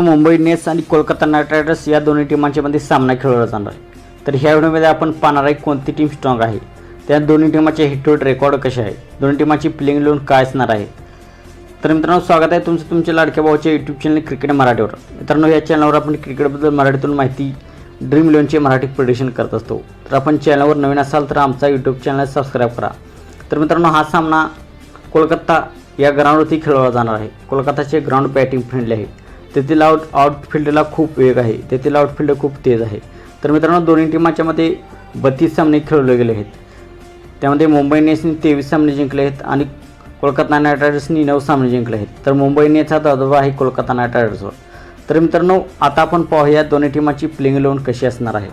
Mumbai Indians आणि Kolkata night riders या दोन्ही टीमांच्या मध्ये सामना खेळवला जाणार. आहे तर ह्या व्हिडिओमध्ये आपण पाहणार आहे कोणती टीम स्ट्रॉंग आहे. त्या दोन्ही टीमाचे हिट रेकॉर्ड कसे आहे? दोन्ही टीमाची प्लेइंग लोन काय असणार आहे? तर मित्रांनो स्वागत आहे तुमचं तुमच्या लाडक्या भावाच्या यूट्यूब चॅनल क्रिकेट मराठीवर. मित्रांनो या चॅनलवर आपण क्रिकेटबद्दल मराठीतून माहिती ड्रीम इलेव्हनचे मराठी प्रिडिक्शन करत असतो. तर आपण चॅनलवर नवीन असाल तर आमचा यूट्यूब चॅनल सबस्क्राईब करा. तर मित्रांनो हा सामना कोलकाता या ग्राउंडवरती खेळवला जाणार आहे. कोलकाताचे ग्राउंड बॅटिंग फ्रेंडली आहे. तेथील आउट आउटफिल्डला खूप वेग आहे. तेथील आउटफिल्ड खूप तेज आहे. तर मित्रांनो दोन्ही टीमाच्या मध्ये बत्तीस सामने खेळवले गेले आहेत. त्यामध्ये मुंबई इंडियन्सनी तेवीस सामने जिंकले आहेत आणि कोलकाता नाईट रायडर्सनी नऊ सामने जिंकले आहेत. तर मुंबई इंडियन्सचा दबदबा आहे कोलकाता नाईट रायडर्सवर. तर मित्रांनो आता आपण पाहूया दोन्ही टीमाची प्लेइंग इलेव्हन कशी असणार आहे.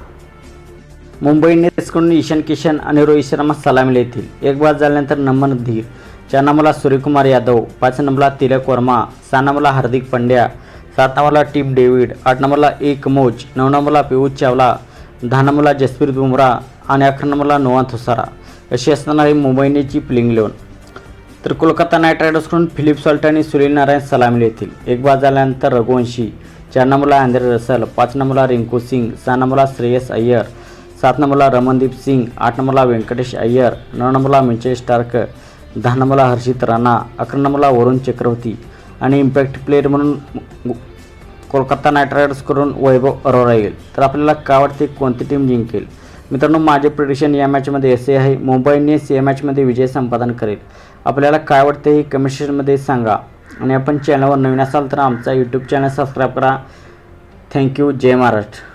मुंबई इंडियन्सकडून ईशान किशन आणि रोहित शर्मा सलामीला येतील. एक बाद झाल्यानंतर नमन धीर चार नंबरला सूर्यकुमार यादव पाच नंबरला तिलक वर्मा सहा नंबरला हार्दिक पंड्या सात नंबरला टीम डेव्हिड आठ नंबरला एक मोच नऊ नंबरला पियुष चावला दहा नंबरला जसप्रीत बुमराह आणि अकरा नंबरला नोवा थुसारा. अशी असणार आहे मुंबई प्लिंग लेवन तर कोलकाता नाईट रायडर्सकडून फिलिप सॉल्ट आणि सुनील नारायण सलामीला येतील. एक बाद झाल्यानंतर रघुवंशी चार नंबरला अँद्रे रसल पाच नंबरला रिंकू सिंग सहा नंबरला श्रेयस अय्यर सात नंबरला रमनदीप सिंग आठ नंबरला व्यंकटेश अय्यर नऊ नंबरला मिचेल स्टार्क दहा नंबरला हर्षित राणा अकरा नंबरला वरुण चक्रवर्ती आणि इम्पॅक्ट प्लेअर म्हणून कोलकाता नाईट रायडर्सकडून वैभव अरोरा येईल. तर आपल्याला काय वाटते कोणती टीम जिंकेल? मित्रांनो माझे प्रिडिक्शन या मॅचमध्ये असे आहे. मुंबईने या मॅचमध्ये विजय संपादन करेल. आपल्याला काय वाटते हे कमेंट सेक्शनमध्ये सांगा. आणि आपण चॅनलवर नवीन असाल तर आमचा यूट्यूब चॅनल सबस्क्राईब करा. थँक्यू जय महाराष्ट्र.